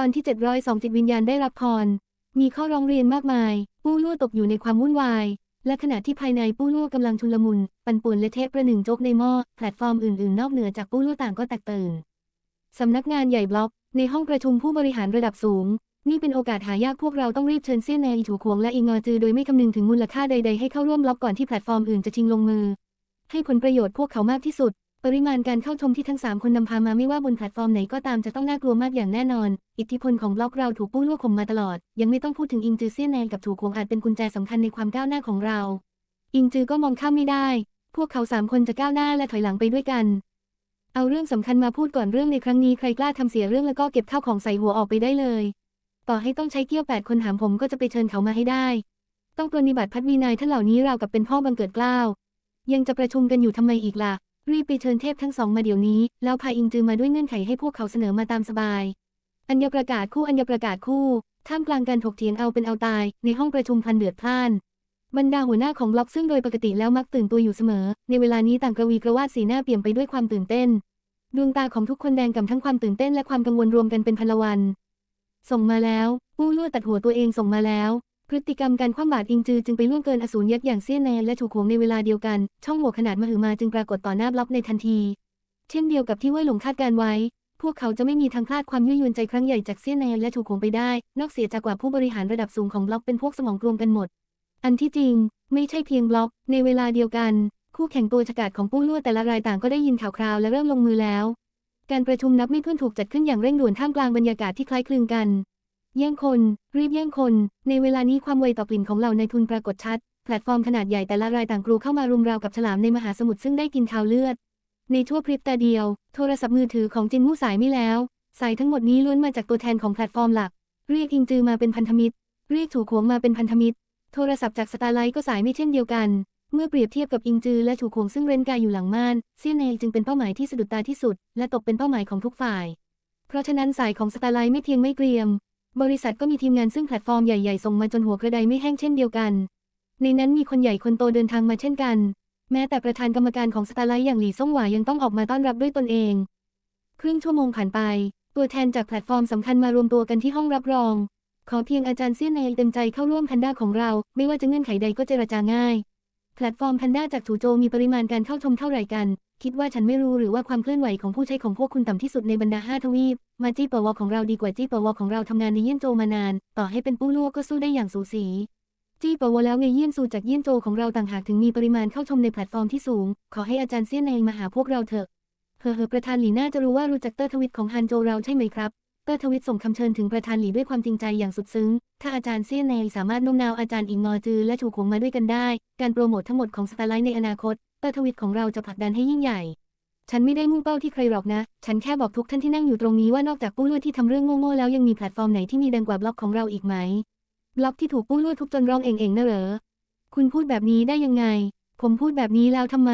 ตอนที่ 702 จิตวิญญาณได้รับพร มีข้อร้องเรียนมากมาย ปู้ลั่ตกอยู่ในความวุ่นวาย และขณะที่ภายในปู้ลั่กำลังชุลมุน ปั่นป่วนและเทะประหนึ่งโจกในหม้อ แพลตฟอร์มอื่นๆ นอกเหนือจากปู้ลั่ต่างก็แตกตื่น สำนักงานใหญ่บล็อก ในห้องประชุมผู้บริหารระดับสูง นี่เป็นโอกาสหายากพวกเราต้องรีบเชิญเซี่ยนแนอีถูขวงและอิงอจือโดยไม่คำนึงถึงมูลค่าใดๆให้เข้าร่วมล็อกก่อนที่แพลตฟอร์มอื่นจะชิงลงมือ ให้ผลประโยชน์พวกเขามากที่สุด ปริมาณการเข้าชมที่ทั้ง 3 คนนำพามาไม่ว่าบนแพลตฟอร์มไหนก็ตามจะต้องน่ากลัวมากอย่างแน่นอน อิทธิพลของบล็อกเราถูกปู้ลวกข่มมาตลอด ยังไม่ต้องพูดถึงอิงจือเซียนแนนกับถูกวงอาจเป็นกุญแจสำคัญในความก้าวหน้าของเรา อิงจือก็มองข้ามไม่ได้ พวกเขาสามคนจะก้าวหน้าและถอยหลังไปด้วยกัน เอาเรื่องสำคัญมาพูดก่อนเรื่องในครั้งนี้ใครกล้าทำเสียเรื่องแล้วก็เก็บข้าวของใส่หัวออกไปได้เลย ต่อให้ต้องใช้เกี้ยวแปดคนหามผมก็จะไปเชิญเขามาให้ได้ ต้องปรนนิบัติพัฒวีนายท่านเหล่านี้ราวกับเป็นพ่อบังเกิดกล้ายังจะประชุมกันอยู่ทำไมอีกล่ะ รีบไปเชิญเทพทั้งสองมาเดี๋ยวนี้ แล้วพาอิงจือมาด้วยเงื่อนไขให้พวกเขาเสนอมาตามสบาย อัญญประกาศคู่อัญญประกาศคู่ ท่ามกลางการถกเถียงเอาเป็นเอาตาย ในห้องประชุมพันเดือดพล่าน บรรดาหัวหน้าของล็อกซึ่งโดยปกติแล้วมักตื่นตัวอยู่เสมอ ในเวลานี้ต่างกระวีกระวาดสีหน้าเปี่ยมไปด้วยความตื่นเต้น ดวงตาของทุกคนแดงก่ำทั้งความตื่นเต้นและความกังวลรวมกันเป็นพลวัน ส่งมาแล้ว ปู้ลวดตัดหัวตัวเองส่งมาแล้ว พฤติกรรมการคว่ำบาตรอิงจือจึงไปล่วงเกินอสูรยักษ์อย่างเซี่ยนแนนและถูกโขงในเวลาเดียวกัน ช่องโหว่ขนาดมหึมาจึงปรากฏต่อหน้าบล็อกในทันที เช่นเดียวกับที่เว่ยหลงคาดการไว้ พวกเขาจะไม่มีทางพลาดความยั่วยวนใจครั้งใหญ่จากเซี่ยนแนนและถูกโขงไปได้ นอกเสียจากกว่าผู้บริหารระดับสูงของบล็อกเป็นพวกสมองกลวงกันหมด อันที่จริง ไม่ใช่เพียงบล็อกในเวลาเดียวกัน คู่แข่งตัวฉกาจของปู้ลวดแต่ละรายต่างก็ได้ยินข่าวคราวและเริ่มลงมือแล้ว การประชุมนับไม่ถ้วนถูกจัดขึ้นอย่างเร่งด่วนท่ามกลางบรรยากาศที่คล้ายคลึงกัน แย่งคน รีบแย่งคน ในเวลานี้ความไวต่อกลิ่นของเหล่านายทุนปรากฏชัด แพลตฟอร์มขนาดใหญ่แต่ละรายต่างกรูเข้ามารุมราวกับฉลามในมหาสมุทรซึ่งได้กินข่าวเลือด ในชั่วพริบตาเดียว โทรศัพท์มือถือของจินมู่สายไม่แล้ว สายทั้งหมดนี้ล้วนมาจากตัวแทนของแพลตฟอร์มหลัก เรียกอิงจือมาเป็นพันธมิตร เรียกถูกขวงมาเป็นพันธมิตร โทรศัพท์จากสตาร์ไลท์ก็สายไม่เช่นเดียวกัน เมื่อเปรียบเทียบกับอิงจือและถูกขวงซึ่งเร้นกายอยู่หลังม่านเซี่ยนเนจึงเป็นเป้าหมายที่สะดุดตาที่สุด และตกเป็นเป้าหมายของทุกฝ่าย เพราะฉะนั้นสายของสตาร์ไลท์ไม่เพียงไม่เกรียม บริษัทก็มีทีมงานซึ่งแพลตฟอร์มใหญ่ๆ ส่งมาจนหัวกระไดไม่แห้งเช่นเดียวกัน ในนั้นมีคนใหญ่คนโตเดินทางมาเช่นกัน แม้แต่ประธานกรรมการของสตาร์ไลท์อย่างหลี่ซ่งหวายังต้องออกมาต้อนรับด้วยตนเอง ครึ่งชั่วโมงผ่านไป ตัวแทนจากแพลตฟอร์มสำคัญมารวมตัวกันที่ห้องรับรอง ขอเพียงอาจารย์เซี่ยนเนเต็มใจเข้าร่วมแพนด้าของเรา ไม่ว่าจะเงื่อนไขใดก็เจรจาง่าย แพลตฟอร์มแพนด้าจากถูโจมีปริมาณการเข้าชมเท่าไหร่กัน คิดว่าฉันไม่รู้หรือว่าความเคลื่อนไหวของผู้ใช้ของพวกคุณต่ำที่สุดในบรรดาห้าทวีป มาจี้ปวของเราดีกว่าจี้ปวของเราทำงานในเยี่ยนโจมานาน ต่อให้เป็นปู้ลวกก็สู้ได้อย่างสูสี จี้ปวแล้วไงเยี่ยนซูจากเยี่ยนโจของเราต่างหากถึงมีปริมาณเข้าชมในแพลตฟอร์มที่สูง ขอให้อาจารย์เซี่ยนเนยมาหาพวกเราเถอะเฮอเฮอประธานหลีน่าจะรู้ว่ารู้จักเตอร์ทวิตของฮันโจเราใช่ไหมครับ ตอร์ทวิตส่งคำเชิญถึงประธานหลีด้วยความจริงใจอย่างสุดซึ้ง ถ้าอาจารย์เซี่ยนเนยสามารถโน้มน้าวอาจารย์อิงงอจือและถูกหวงมาด้วยกันได้ การโปรโมททั้งหมดของสตาร์ไลท์ในอนาคต เตอร์ทวิตของเราจะผลักดันให้ยิ่งใหญ่ ฉันไม่ได้มุ่งเป้าที่ใครหรอกนะ ฉันแค่บอกทุกท่านที่นั่งอยู่ตรงนี้ว่านอกจากปู้ลวดที่ทำเรื่องโง่ๆแล้วยังมีแพลตฟอร์มไหนที่มีดังกว่าบล็อกของเราอีกไหม บล็อกที่ถูกปู้ลวดทุบจนร้องเองๆนะเหรอ คุณพูดแบบนี้ได้ยังไง ผมพูดแบบนี้แล้วทำไม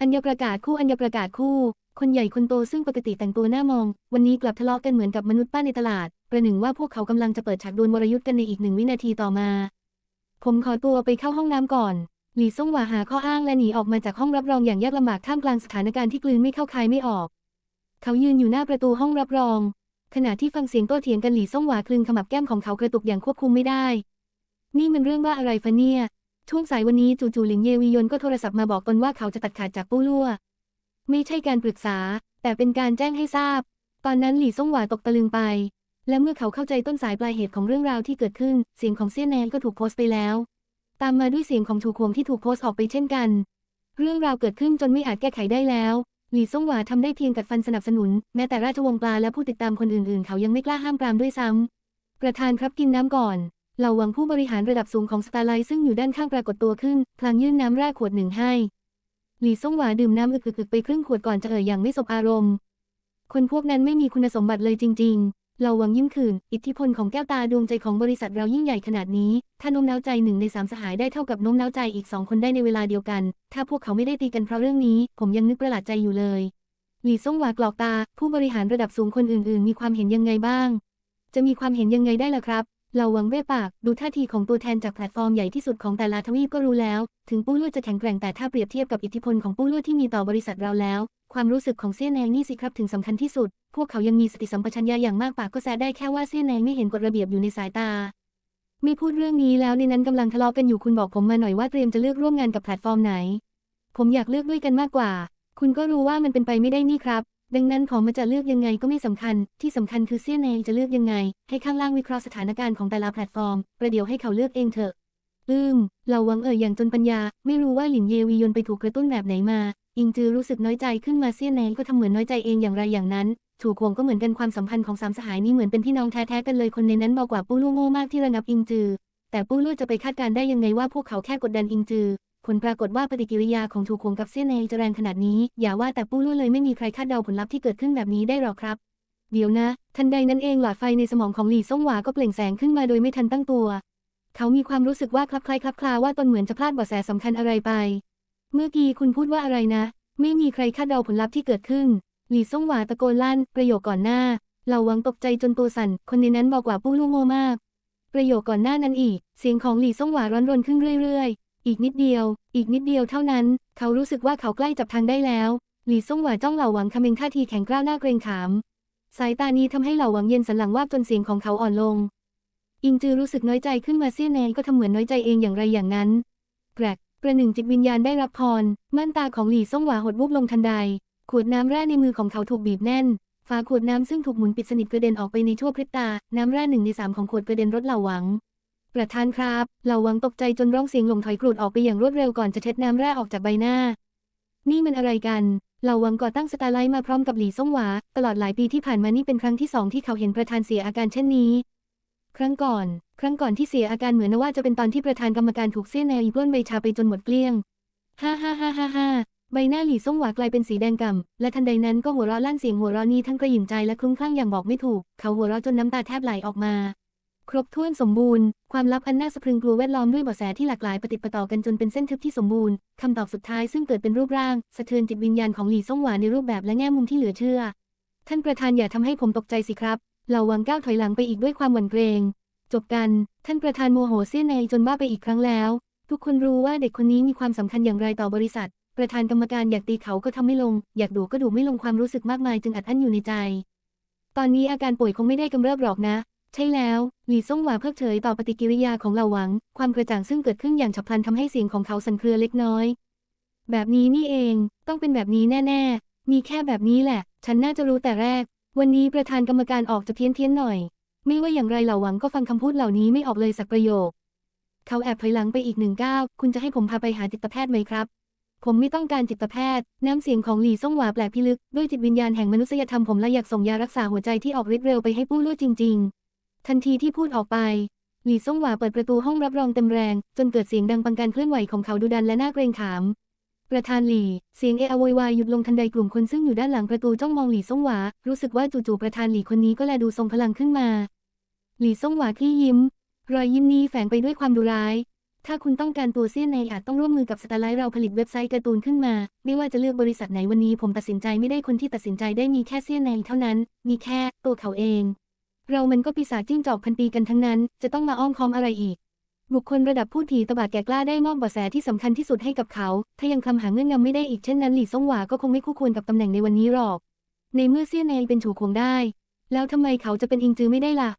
อัญญประกาศคู่อัญญประกาศคู่ คนใหญ่คนโตซึ่งปกติแต่งตัวหน้ามอง วันนี้กลับทะเลาะกันเหมือนกับมนุษย์ป้าในตลาด ประหนึ่งว่าพวกเขากำลังจะเปิดฉากดวลวรยุทธ์กันในอีกหนึ่งวินาทีต่อมา ผมขอตัวไปเข้าห้องน้ำก่อน หลี่ซ่งหวาหาข้ออ้างและหนีออกมาจากห้องรับรองอย่างยากลำบากท่ามกลางสถานการณ์ที่กลืนไม่เข้าคายไม่ออก เขายืนอยู่หน้าประตูห้องรับรอง ขณะที่ฟังเสียงโต้เถียงกันหลี่ซ่งหวาคลึงขมับแก้มของเขากระตุกอย่างควบคุมไม่ได้ นี่มันเรื่องว่าอะไรฟะเนี่ย ช่วงสายวันนี้จู่ๆหลิงเยวียนก็โทรศัพท์มาบอกตนว่าเขาจะตัดขาดจากปู้ลั่ว ไม่ใช่การปรึกษา แต่เป็นการแจ้งให้ทราบ ตอนนั้นหลี่ซ่งหวาตกตะลึงไป และเมื่อเขาเข้าใจต้นสายปลายเหตุของเรื่องราวที่เกิดขึ้น เสียงของเซี่ยนแนนก็ถูกโพสต์ไปแล้ว ตามมาด้วยเสียงของถูกควงที่ถูกโพสต์ออกไปเช่นกัน เรื่องราวเกิดขึ้นจนไม่อาจแก้ไขได้แล้วหลี่ซ่งหวาทำได้เพียงกัดฟันสนับสนุน แม้แต่ราชวงศ์ปลาและผู้ติดตามคนอื่นๆ เขายังไม่กล้าห้ามปรามด้วยซ้ำ ประธานครับกินน้ำก่อน เหล่าวังผู้บริหารระดับสูงของสตาร์ไลท์ซึ่งอยู่ด้านข้างปรากฏตัวขึ้น พลางยื่นน้ำแร่ขวดหนึ่งให้ หลี่ซ่งหวาดื่มน้ำอึกๆไปครึ่งขวดก่อนจะเอ่ยอย่างไม่สบอารมณ์ คนพวกนั้นไม่มีคุณสมบัติเลยจริง ๆเหล่าหวังยิ้มขื่นอิทธิพลของแก้วตาดวงใจของบริษัทเรายิ่งใหญ่ขนาดนี้ ถ้าโน้มน้าวใจหนึ่งในสามสหายได้เท่ากับโน้มน้าวใจอีกสองคนได้ในเวลาเดียวกัน ถ้าพวกเขาไม่ได้ตีกันเพราะเรื่องนี้ ผมยังนึกประหลาดใจอยู่เลย หลี่ซ่งหวากรอกตา ผู้บริหารระดับสูงคนอื่น ๆ มีความเห็นยังไงบ้าง จะมีความเห็นยังไงได้ล่ะครับ เราหวังเว่ปาก ดูท่าทีของตัวแทนจากแพลตฟอร์มใหญ่ที่สุดของแต่ละทวีปก็รู้แล้ว ถึงปู้ลวดจะแข็งแกร่งแต่ถ้าเปรียบเทียบกับอิทธิพลของปู้ลวดที่มีต่อบริษัทเราแล้ว ความรู้สึกของเซี่ยแนงนี่สิครับถึงสำคัญที่สุด พวกเขายังมีสติสัมปชัญญะอย่างมากปากก็แซะได้แค่ว่าเซี่ยแนงไม่เห็นกฎระเบียบอยู่ในสายตาไม่พูดเรื่องนี้แล้วในนั้นกำลังทะเลาะกันอยู่คุณบอกผมมาหน่อยว่าเตรียมจะเลือกร่วมงานกับแพลตฟอร์มไหน ผมอยากเลือกด้วยกันมากกว่า คุณก็รู้ว่ามันเป็นไปไม่ได้นี่ครับ ดังนั้นของมันจะเลือกยังไงก็ไม่สำคัญ ที่สำคัญคือเซียนเองจะเลือกยังไง ให้ข้างล่างวิเคราะห์สถานการณ์ของแต่ละแพลตฟอร์ม ประเดี๋ยวให้เขาเลือกเองเถอะ อืม เราหวังเอ่ยอย่างจนปัญญา ไม่รู้ว่าหลินเยวียนไปถูกกระตุ้นแบบไหนมา อิงจือรู้สึกน้อยใจขึ้นมาเซียนเองก็ทำเหมือนน้อยใจเองอย่างไรอย่างนั้น ถูกห่วงก็เหมือนกันความสัมพันธ์ของสามสหายนี้เหมือนเป็นพี่น้องแท้ๆกันเลยคนในนั้นเบากว่าปู้ลู่โง่มากที่ระงับอิงจือ แต่ปู้ลู่จะไปคาดการได้ยังไงว่าพวกเขาแค่กดดันอิงจือ ผลปรากฏว่าปฏิกิริยาของถูกหวงกับเซี่ยนเอจะแรงขนาดนี้ อย่าว่าแต่ปู้ลู่เลยไม่มีใครคาดเดาผลลัพธ์ที่เกิดขึ้นแบบนี้ได้หรอกครับ เดี๋ยวนะ ทันใดนั้นเองหลอดไฟในสมองของหลี่ซ่งหวาก็เปล่งแสงขึ้นมาโดยไม่ทันตั้งตัว เขามีความรู้สึกว่าคลับคล้ายคลับคลาว่าตนเหมือนจะพลาดเบาะแสสำคัญอะไรไป เมื่อกี้คุณพูดว่าอะไรนะ ไม่มีใครคาดเดาผลลัพธ์ที่เกิดขึ้น หลี่ซ่งหวาตะโกนลั่น ประโยคก่อนหน้าเหล่าหวังตกใจจนตัวสั่น คนในนั้นบอกว่าปู้ลู่โง่มาก ประโยคก่อนหน้านั้นอีก เสียงของหลี่ซ่งหวาร้อนรนขึ้นเรื่อย อีกนิดเดียว อีกนิดเดียวเท่านั้น เขารู้สึกว่าเขาใกล้จับทางได้แล้ว หลี่ซ่งหวาจ้องเหล่าหวังคำเมงท่าทีแข็งกร้าวหน้าเกรงขาม สายตานี้ทำให้เหล่าหวังเย็นสันหลังว่าจนเสียงของเขาอ่อนลง อิงจือรู้สึกน้อยใจขึ้นมาเสี้ยแนงก็ทำเหมือนน้อยใจเองอย่างไรอย่างนั้น แกรกประหนึ่งจิตวิญญาณได้รับพรม่านตาของหลี่ซ่งหวาหดวูบลงทันใด ขวดน้ำแร่ในมือของเขาถูกบีบแน่น ฝาขวดน้ำซึ่งถูกหมุนปิดสนิทกระเด็นออกไปในชั่วพริบตา น้ำแร่หนึ่งในสามของขวดกระเด็นรถเหล่าหวัง ประธานครับเหล่าวังตกใจจนร้องเสียงหลงถอยกรูดออกไปอย่างรวดเร็วก่อนจะเช็ดน้ำแร่ออกจากใบหน้า นี่มันอะไรกันเหล่าวังก่อตั้งสตาร์ไลท์มาพร้อมกับหลี่ซ่งหวา ตลอดหลายปีที่ผ่านมานี่เป็นครั้งที่สองที่เขาเห็นประธานเสียอาการเช่นนี้ ครั้งก่อน ครั้งก่อนที่เสียอาการเหมือนว่าจะเป็นตอนที่ประธานกรรมการถูกเสี้ยนแนวอีปล้นใบชาไปจนหมดเกลี้ยงฮ่าฮ่าฮ่าฮ่าฮ่าใบหน้าหลี่ซ่งหวากลายเป็นสีแดงก่ำและทันใดนั้นก็หัวเราะลั่นเสียงหัวเราะนี้ทั้งกระหยิ่มใจและคลุ้มคลั่งอย่างบอกไม่ถูก เขาหัวเราะจนน้ำตาแทบไหลออกมา ครบถ้วนสมบูรณ์ ความลับอันน่าสะพรึงกลัวแวดล้อมด้วยเบาะแสที่หลากหลายปฏิปต่อกันจนเป็นเส้นทึบที่สมบูรณ์ คำตอบสุดท้ายซึ่งเกิดเป็นรูปร่าง สะเทือนจิตวิญญาณของหลี่ซ่งหวานในรูปแบบและแง่มุมที่เหลือเชื่อ ท่านประธานอย่าทำให้ผมตกใจสิครับเหล่าวังก้าวถอยหลังไปอีกด้วยความหวั่นเกรง จบกัน ท่านประธานโมโหเสี้ยในจนบ้าไปอีกครั้งแล้ว ทุกคนรู้ว่าเด็กคนนี้มีความสำคัญอย่างไรต่อบริษัท ประธานกรรมการอยากตีเขาก็ทำไม่ลง อยากดูก็ดูไม่ลงความรู้สึกมากมายจึงอัดอั้นอยู่ในใจ ตอนนี้อาการป่วยคงไม่ได้กำเริบหรอกนะ ใช่แล้ว หลี่ซ่งหวาเพิกเฉยต่อปฏิกิริยาของเหล่าหวัง ความกระจ่างซึ่งเกิดขึ้นอย่างฉับพลันทำให้เสียงของเขาสั่นเครือเล็กน้อย แบบนี้นี่เอง ต้องเป็นแบบนี้แน่ ๆ มีแค่แบบนี้แหละ ฉันน่าจะรู้แต่แรก วันนี้ประธานกรรมการออกจะเพี้ยนเพี้ยนหน่อย ไม่ว่าอย่างไรเหล่าหวังก็ฟังคำพูดเหล่านี้ไม่ออกเลยสักประโยค เขาแอบถอยหลังไปอีกหนึ่งก้าวคุณจะให้ผมพาไปหาจิตแพทย์ไหมครับ ผมไม่ต้องการจิตแพทย์ น้ำเสียงของหลี่ซ่งหวาแปลกพิลึกด้วยจิตวิญญาณแห่งมนุษยธรรมผมและอยากส่งยารักษาหัวใจที่ออกฤทธิ์เร็วไปให้ผู้ลู่จริง ๆ ทันทีที่พูดออกไป หลี่ซ่งหวาเปิดประตูห้องรับรองเต็มแรง จนเกิดเสียงดังปังการเคลื่อนไหวของเขาดุดันและน่าเกรงขาม ประธานหลี่ เสียงเอะอะโวยวายหยุดลงทันใดกลุ่มคนซึ่งอยู่ด้านหลังประตูจ้องมองหลี่ซ่งหวา รู้สึกว่าจู่ๆประธานหลี่คนนี้ก็แลดูทรงพลังขึ้นมา หลี่ซ่งหวาคลี่ยิ้ม รอยยิ้มนี้แฝงไปด้วยความดุร้าย ถ้าคุณต้องการตัวเซียนในอาจต้องร่วมมือกับสตาร์ไลท์เราผลิตเว็บไซต์การ์ตูนขึ้นมา ไม่ว่าจะเลือกบริษัทไหนวันนี้ผมตัดสินใจไม่ได้คนที่ตัดสินใจได้มีแค่เซียนในเท่านั้น มีแค่ตัวเขาเอง เรามันก็ปีศาจจิ้งจอกพันปีกันทั้งนั้น จะต้องมาอ้อมค้อมอะไรอีก บุคคลระดับผู้ถีตบาดแก่กล้าได้มอบบาะแสที่สำคัญที่สุดให้กับเขา ถ้ายังคลำหาเงื่อนงำไม่ได้อีกเช่นนั้นหลี่ซ่งหวาก็คงไม่คู่ควรกับตำแหน่งในวันนี้หรอก ในเมื่อเซียนในเป็นถูกควงได้ แล้วทำไมเขาจะเป็นอิงจือไม่ได้ล่ะ